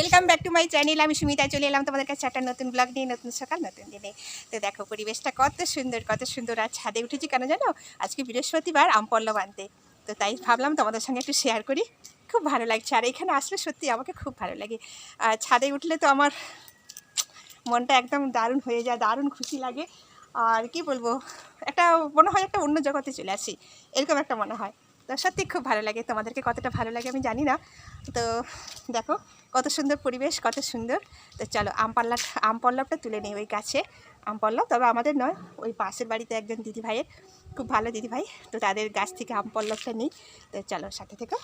Welcome back to my channel আমি সুমিতা চলে এলাম তোমাদের কাছে একটা নতুন ব্লগ নিয়ে, নতুন সকাল, নতুন দিনে। তো দেখো, পরিবেশটা কত সুন্দর কত সুন্দর। আর ছাদে উঠেছি কেন জানো? আজকে বৃহস্পতিবার আমপল্লব আনতে তো তাই ভাবলাম তোমাদের সঙ্গে একটু শেয়ার করি। খুব ভালো লাগছে। আর এখানে আসলে সত্যি আমাকে খুব ভালো লাগে। আর ছাদে উঠলে তো আমার মনটা একদম দারুণ হয়ে যায়, দারুণ খুশি লাগে। আর কি বলব, একটা মনে হয় একটা অন্য জগতে চলে আসি। এরকম একটা মনে হয়। তো সত্যি খুব ভালো লাগে। তোমাদেরকে কতটা ভালো লাগে আমি জানি না। তো দেখো, কত সুন্দর পরিবেশ, কত সুন্দর। তো চলো, আম পাল্লা আম পল্লবটা তুলে নিই ওই গাছে। আম পল্লব, তবে আমাদের নয়, ওই পাশের বাড়িতে একজন দিদিভাইয়ের, খুব ভালো দিদিভাই। তো তাদের গাছ থেকে আম পল্লবটা নিই। তো চলো, সাথে থেকে।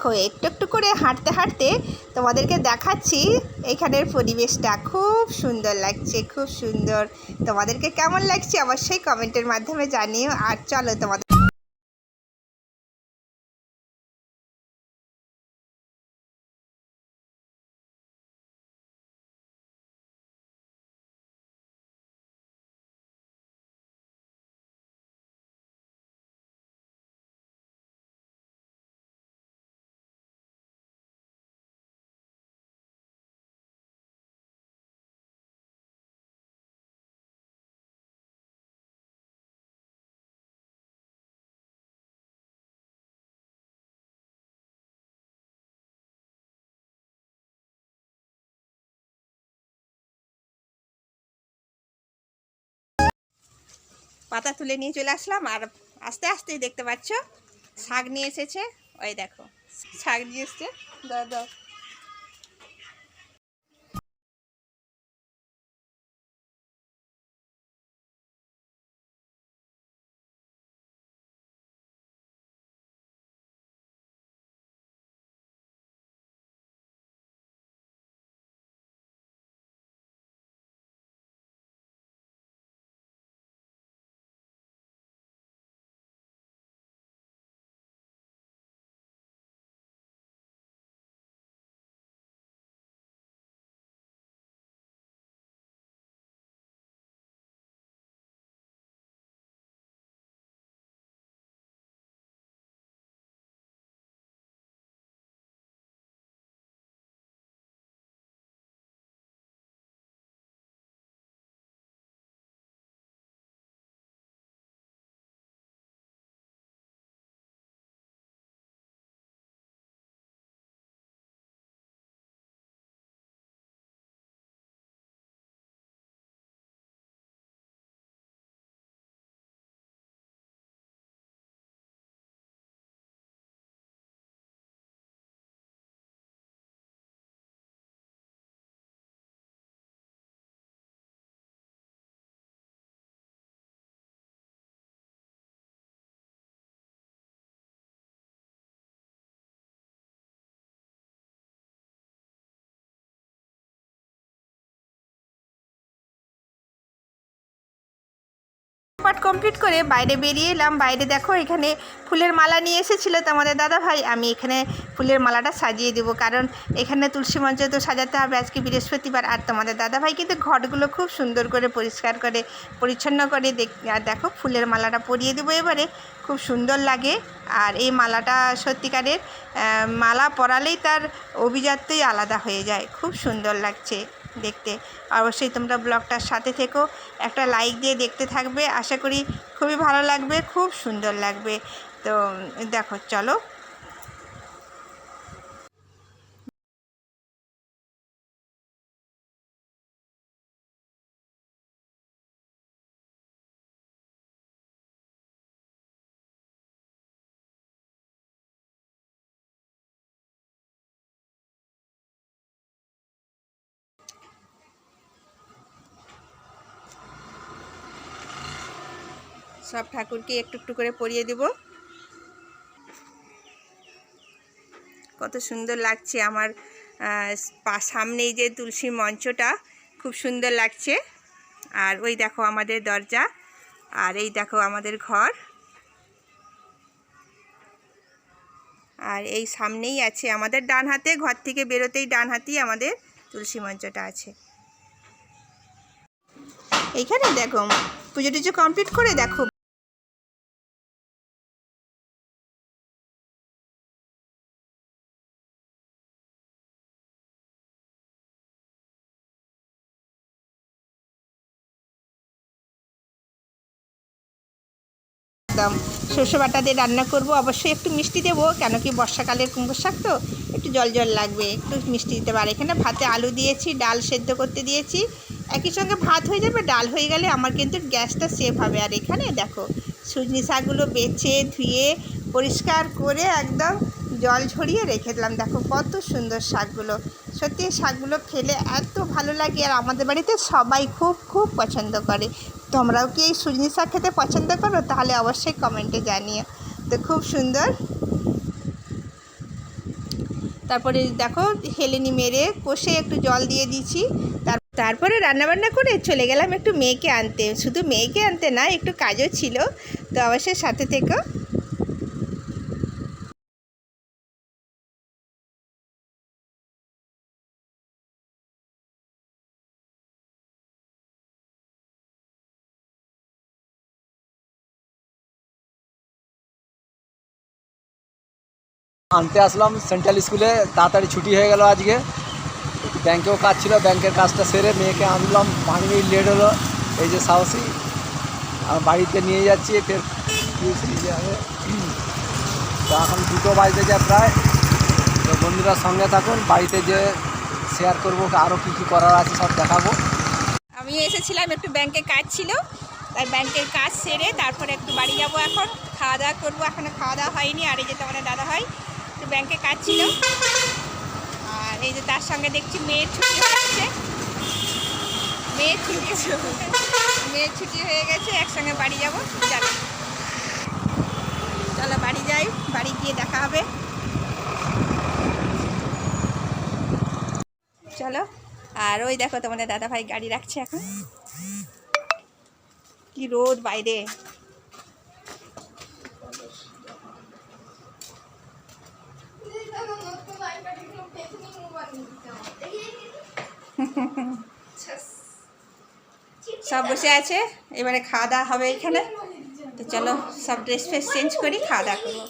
দেখো একটু একটু করে হাঁটতে হাঁটতে তোমাদেরকে দেখাচ্ছি এখানের পরিবেশটা। খুব সুন্দর লাগছে, খুব সুন্দর। তোমাদেরকে কেমন লাগছে অবশ্যই কমেন্টের মাধ্যমে জানিও। আর চলো তোমাদের পাতা তুলে নিয়ে চলে আসলাম আর আস্তে আস্তে দেখতে পাচ্ছ, শাক নিয়ে এসেছে। ওই দেখো, শাক নিয়ে এসছে। দাও দাও। পাট কমপ্লিট করে বাইরে বেরিয়ে এলাম। বাইরে দেখো এখানে ফুলের মালা নিয়ে এসেছিল তো আমাদের দাদা ভাই আমি এখানে ফুলের মালাটা সাজিয়ে দেবো কারণ এখানে তুলসী মঞ্চ তো সাজাতে হবে আজকে বৃহস্পতিবার। আর তোমাদের দাদা ভাই কিন্তু ঘটগুলো খুব সুন্দর করে পরিষ্কার করে, পরিচ্ছন্ন করে দেখ আর দেখো ফুলের মালাটা পরিয়ে দেবো এবারে। খুব সুন্দর লাগে। আর এই মালাটা সত্যিকারের মালা পরালেই তার অভিজাত্যই আলাদা হয়ে যায়। খুব সুন্দর লাগছে। দেখতে। অবশ্যই তোমরা ব্লগটার সাথে থেকো। একটা লাইক দিয়ে দেখতে থাকবে। আশা করি খুবই ভালো লাগবে, খুব সুন্দর লাগবে। তো দেখো, চলো সব ঠাকুরকে একটু একটু করে পরিয়ে দেব। কত সুন্দর লাগছে আমার সামনেই যে তুলসী মঞ্চটা, খুব সুন্দর লাগছে। আর ওই দেখো আমাদের দরজা, আর এই দেখো আমাদের ঘর। আর এই সামনেই আছে আমাদের ডান হাতে, ঘর থেকে বেরোতেই ডান হাতেই আমাদের তুলসী মঞ্চটা আছে। এইখানে দেখো, পুজো টুজো কমপ্লিট করে দেখো। একদম। সর্ষে বাটা দিয়ে রান্না করব। অবশ্যই একটু মিষ্টি দেবো, কেন কি বর্ষাকালের কুমড়ো শাক তো, একটু জল জল লাগবে, একটু মিষ্টি দিতে পারে। এখানে ভাতে আলু দিয়েছি, ডাল সেদ্ধ করতে দিয়েছি। একই সঙ্গে ভাত হয়ে যাবে, ডাল হয়ে গেলে আমার কিন্তু গ্যাসটা সেভ হবে। আর এখানে দেখো, সুজনি শাকগুলো বেছে, ধুয়ে, পরিষ্কার করে একদম জল ঝরিয়ে রেখে দিলাম। দেখো কত সুন্দর শাকগুলো। সত্যি শাকগুলো খেলে এত ভালো লাগে, আর আমাদের বাড়িতে সবাই খুব খুব পছন্দ করে। তোমরাও কি এই সুজনি শাক খেতে পছন্দ করো? তাহলে অবশ্যই কমেন্টে জানিও। তো খুব সুন্দর। তারপরে দেখো, হেলেনি মেরে কষে একটু জল দিয়ে দিছি তার তারপরে রান্নাবান্না করে চলে গেলাম একটু মেয়েকে আনতে। শুধু মেয়েকে আনতে না, একটু কাজও ছিল। তো অবশ্যই সাথে থেকো। আনতে আসলাম সেন্ট্রাল স্কুলে, তাড়াতাড়ি ছুটি হয়ে গেল আজকে। ব্যাংকেও কাজ ছিল, ব্যাংকের কাজটা সেরে মেয়েকে আনলাম, পাঁচ মিনিট লেট হলো। এই যে সাহসী, আর বাড়িতে নিয়ে যাচ্ছি, ফের তো এখন দুটো বাড়িতে যায় প্রায়। তো বন্ধুরা সঙ্গে থাকুন, বাড়িতে যে শেয়ার করব আরও কী কী করার আছে সব দেখাবো। আমি এসেছিলাম, একটু ব্যাংকে কাজ ছিল, তাই ব্যাংকের কাজ সেরে তারপরে একটু বাড়ি যাব এখন। খাওয়া দাওয়া করব, এখনও খাওয়া দাওয়া হয়নি, আর এই যে তোমাদের দাদা হয় একটু ব্যাংকে কাজ ছিল। আর এই যে তার সঙ্গে দেখছি মেয়ের ছুটি হয়ে গেছে। মেয়ের ছুটি মেয়ের ছুটি হয়ে গেছে, একসঙ্গে বাড়ি যাব। চলো। চলো বাড়ি যাই, বাড়ি গিয়ে দেখা হবে। চলো। আর ওই দেখো তোমাদের দাদা ভাই গাড়ি রাখছে এখন। কি রোদ বাইরে। সব বসে আছে, এবারে খাওয়া দাওয়া হবে এখানে। তো চলো সব ড্রেস ফ্রেস চেঞ্জ করি, খাওয়া দাওয়া করব।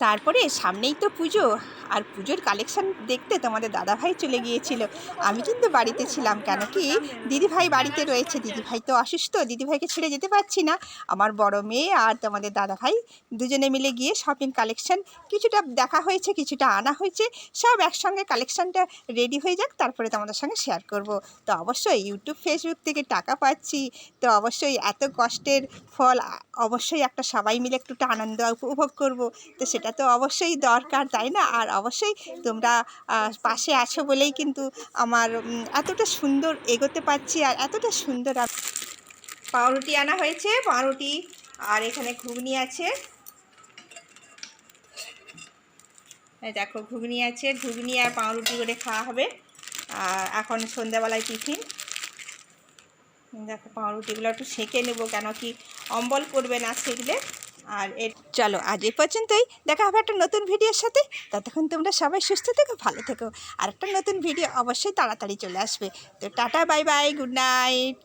তারপরে সামনেই তো পুজো আর পুজোর কালেকশন দেখতে তোমাদের দাদাভাই চলে গিয়েছিল। আমি কিন্তু বাড়িতে ছিলাম কেন কি? দিদিভাই বাড়িতে রয়েছে। দিদিভাই তো অসুস্থ, দিদিভাইকে ছেড়ে যেতে পারছি না। আমার বড় মেয়ে আর তোমাদের দাদাভাই দুজনে মিলে গিয়ে শপিং কালেকশন কিছুটা দেখা হয়েছে, কিছুটা আনা হয়েছে। সব একসঙ্গে কালেকশনটা রেডি হয়ে যাক, তারপরে তোমাদের সঙ্গে শেয়ার করব। তো অবশ্যই ইউটিউব ফেসবুক থেকে টাকা পাচ্ছি। তো অবশ্যই এত কষ্টের ফল অবশ্যই একটা সবাই মিলে একটু আনন্দ উপভোগ করব। তো সেটা তো অবশ্যই দরকার, তাই না? আর অবশ্যই তোমরা পাশে আছো বলেই কিন্তু আমার এতটা সুন্দর এগোতে পারছি আর এতটা সুন্দর পাউরুটি আনা হয়েছে, পাউরুটি আর এখানে ঘুগনি আছে। দেখো, ঘুগনি আছে, ঘুগনি আর পাউরুটি করে খাওয়া হবে। আর এখন সন্ধ্যাবেলায় টিফিন। দেখো, পাউরুটিগুলো একটু সেঁকে নেব কেন কি অম্বল করবে না সেগুলো। আর এর চলো আজ এই পর্যন্তই। দেখা হবে একটা নতুন ভিডিওর সাথে। ততক্ষণ তোমরা সবাই সুস্থ থেকো, ভালো থেকো। আর একটা নতুন ভিডিও অবশ্যই তাড়াতাড়ি চলে আসবে। তো tata, bye bye, good night.